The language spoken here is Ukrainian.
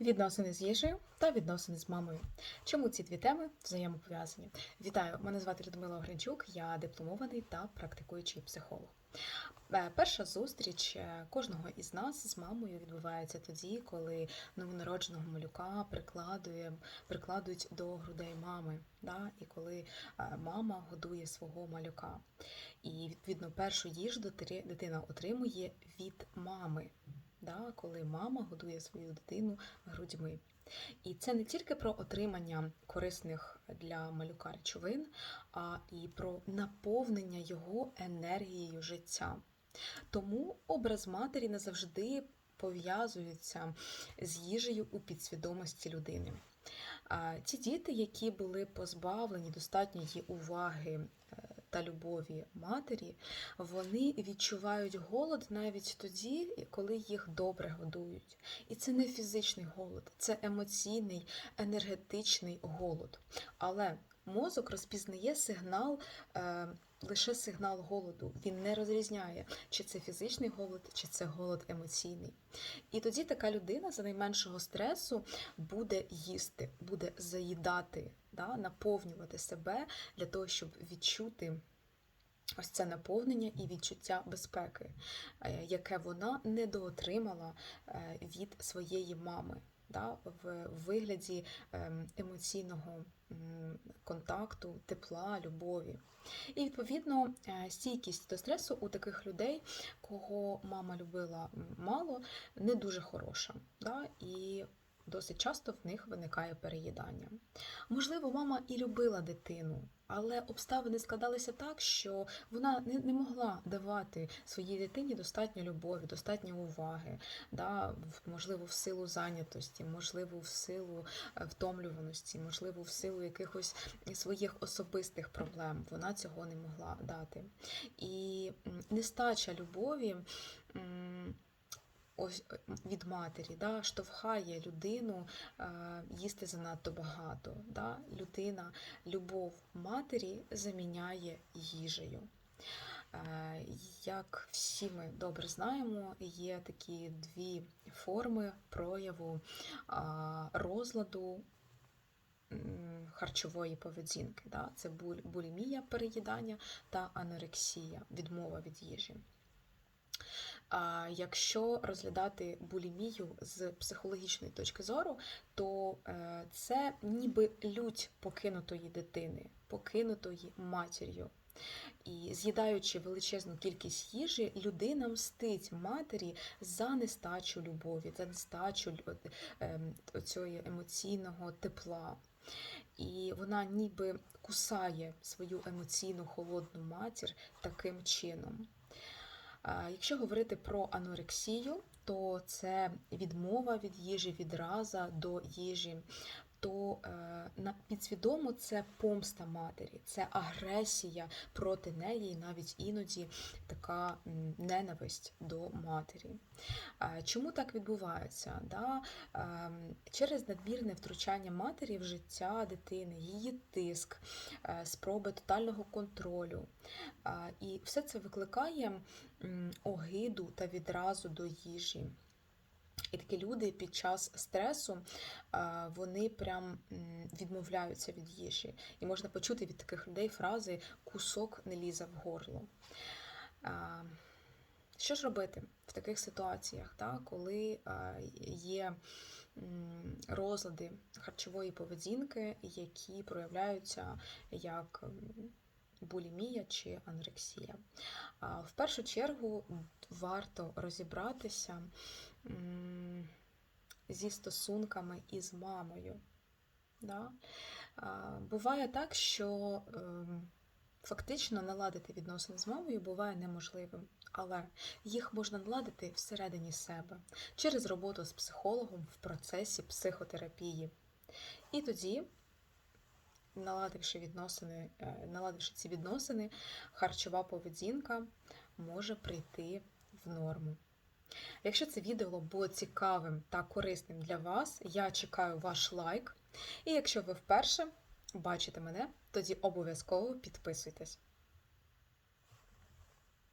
Відносини з їжею та відносини з мамою. Чому ці дві теми взаємопов'язані? Вітаю! Мене звати Людмила Огринчук, я дипломований та практикуючий психолог. Е, Перша зустріч е, кожного із нас з мамою відбувається тоді, коли новонародженого малюка прикладує, прикладують до грудей мами, да? і коли е, мама годує свого малюка. І відповідно першу їжу дитина отримує від мами да, коли мама годує свою дитину грудьми. І це не тільки про отримання корисних для малюка речовин, а і про наповнення його енергією життя. Тому образ матері не завжди пов'язується з їжею у підсвідомості людини. Ті діти, які були позбавлені достатньої уваги е, та любові матері, вони відчувають голод навіть тоді, коли їх добре годують. І це не фізичний голод, це емоційний, енергетичний голод. Але мозок розпізнає сигнал. е, Лише сигнал голоду. Він не розрізняє, чи це фізичний голод, чи це голод емоційний. І тоді така людина за найменшого стресу буде їсти, буде заїдати, да, наповнювати себе для того, щоб відчути ось це наповнення і відчуття безпеки, е, яке вона недоотримала е, від своєї мами. Да, в вигляді ем, емоційного контакту, тепла, любові. І відповідно е, стійкість до стресу у таких людей, кого мама любила мало, не дуже хороша. Да? І досить часто в них виникає переїдання. Можливо, мама і любила дитину, але обставини складалися так, що вона не, не могла давати своїй дитині достатньо любові, достатньо уваги, да? можливо, в силу зайнятості, можливо, в силу е, втомлюваності, можливо, в силу якихось своїх особистих проблем. Вона цього не могла дати. І нестача любові. Ось е, від матері, да, штовхає людину е, їсти занадто багато. Да? Людина, любов матері заміняє їжею. Е, Як всі ми добре знаємо, є такі дві форми прояву розладу харчової поведінки. Це булімія переїдання та анорексія, відмова від їжі. Якщо розглядати булімію з психологічної точки зору, то е, це ніби лють покинутої дитини, покинутої матір'ю. І з'їдаючи величезну кількість їжі, людина мстить матері за нестачу любові, за нестачу ем, цього емоційного тепла. І вона ніби кусає свою емоційну холодну матір таким чином. Якщо говорити про анорексію, то це відмова від їжі, відраза до їжі, то е, на підсвідомо це помста матері, це агресія проти неї, і навіть іноді така ненависть до матері. Е, Чому так відбувається? Да? Ем, Через надмірне втручання матері в життя дитини, її тиск, е, спроби тотального контролю. І все це викликає огиду та відразу до їжі. І такі люди під час стресу вони прям відмовляються від їжі. І можна почути від таких людей фрази кусок не лізе в горло. Що ж робити в таких ситуаціях, та, коли є розлади харчової поведінки, які проявляються як булімія чи анорексія? В першу чергу варто розібратися зі стосунками із мамою. Да? Буває так, що ем, фактично наладити відносини з мамою буває неможливим, але їх можна наладити всередині себе через роботу з психологом в процесі психотерапії. І тоді, наладивши відносини, е, наладивши ці відносини, харчова поведінка може прийти в норму. Якщо це відео було цікавим та корисним для вас, я чекаю ваш лайк. І якщо ви вперше бачите мене, тоді обов'язково підписуйтесь.